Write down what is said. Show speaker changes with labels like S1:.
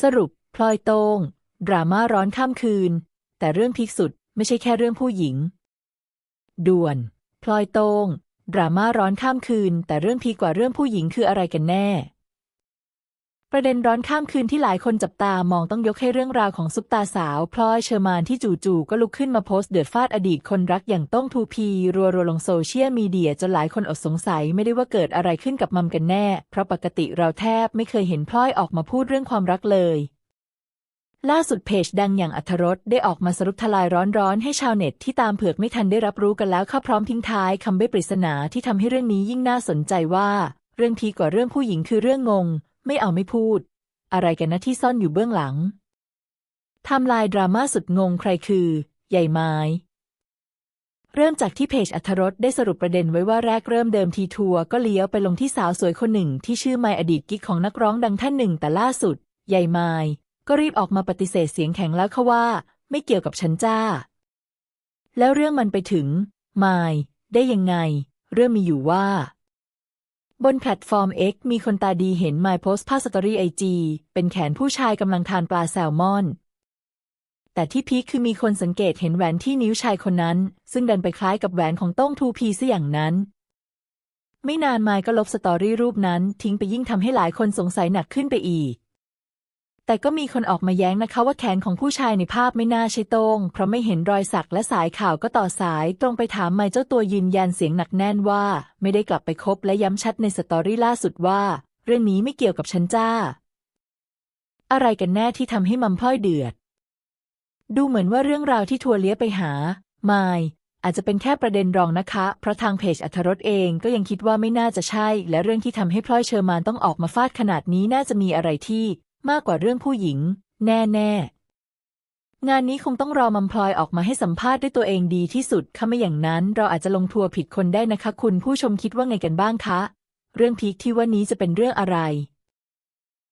S1: สรุป พลอยโตงดราม่าร้อนข้ามคืน แต่เรื่องพีคสุดไม่ใช่แค่เรื่องผู้หญิง ด่วน พลอยโตงดราม่าร้อนข้ามคืน แต่เรื่องพีกว่าเรื่องผู้หญิงคืออะไรกันแน่ ประเด็นร้อนข้ามคืนที่หลายคนจับตามองต้องยกให้เรื่องราวของซุปตาสาว พลอยเชอร์มานที่จู่ๆก็ลุกขึ้นมาโพสต์เดือดฟาดอดีตคนรักอย่างต้องทูพี รัวๆลงโซเชียลมีเดียจนหลายคนอดสงสัยไม่ได้ว่าเกิดอะไรขึ้นกับมัมกันแน่ เพราะปกติเราแทบไม่เคยเห็นพลอยออกมาพูดเรื่องความรักเลยล่าสุดเพจดังอย่างอัธรสได้ออกมาสรุปทลายร้อนๆ ให้ชาวเน็ตที่ตามเผือกไม่ทันได้รับรู้กันแล้วเข้าพร้อมทิ้งท้ายคำใบ้ปริศนาที่ทำให้เรื่องนี้ยิ่งน่าสนใจว่า เรื่องพีกว่าเรื่องผู้หญิงคือเรื่องงง ไม่เอาไม่พูด อะไรกันนะที่ซ่อนอยู่เบื้องหลังทำลายดราม่าสุดงงใครคือ ใหญ่ไม้ เริ่มจากที่เพจอัธรสได้สรุปประเด็นไว้ว่าแรกเริ่มเดิมทีทัวร์ก็เลี้ยวไปลงที่สาวสวยคนหนึ่ง ที่ชื่อไมอดีตกิ๊กของนักร้องดังท่านหนึ่ง แต่ล่าสุด ใหญ่ไม้ก็รีบออกมาปฏิเสธเสียงแข็งแล้วค่ะว่า ไม่เกี่ยวกับฉันจ้า แล้วเรื่องมันไปถึงไมายได้ยังไง เรื่องมีอยู่ว่า บนแพลตฟอร์ม X มีคนตาดีเห็นไมโพสต์ภาพสตอรี่ไอจีเป็นแขนผู้ชายกำลังทานปลาแซลมอน แต่ที่พีคคือมีคนสังเกตเห็นแหวนที่นิ้วชายคนนั้น ซึ่งดันไปคล้ายกับแหวนของต้องทูพีซะอย่างนั้น ไม่นานไมก็ลบสตอรี่รูปนั้นทิ้งไปยิ่งทำให้หลายคนสงสัยหนักขึ้นไปอีก แต่ก็มีคนออกมาแย้งนะคะว่าแขนของผู้ชายในภาพไม่น่าใช่ต้งเพราะไม่เห็นรอยสักและสายข่าวก็ต่อสายตรงไปถามไมเจ้าตัวยืนยันเสียงหนักแน่นว่า ไม่ได้กลับไปคบและย้ำชัดในสตอรี่ล่าสุดว่า เรื่องนี้ไม่เกี่ยวกับฉันจ้า อะไรกันแน่ที่ทำให้มัมพลอยเดือด ดูเหมือนว่าเรื่องราวที่ทัวเลี้ยไปหา ไมค์อาจจะเป็นแค่ประเด็นรองนะคะ เพราะทางเพจอัธรสเองก็ยังคิดว่าไม่น่าจะใช่ และเรื่องที่ทำให้พลอยเชอร์มานต้องออกมาฟาดขนาดนี้น่าจะมีอะไรที่ มากกว่าเรื่องผู้หญิง แน่ๆ งานนี้คงต้องรอมัมพลอยออกมาให้สัมภาษณ์ด้วยตัวเองดีที่สุดถ้าไม่อย่างนั้น เราอาจจะลงทัวร์ผิดคนได้นะคะ คุณผู้ชมคิดว่าไงกันบ้างคะ เรื่องพีคที่ว่านี้จะเป็นเรื่องอะไร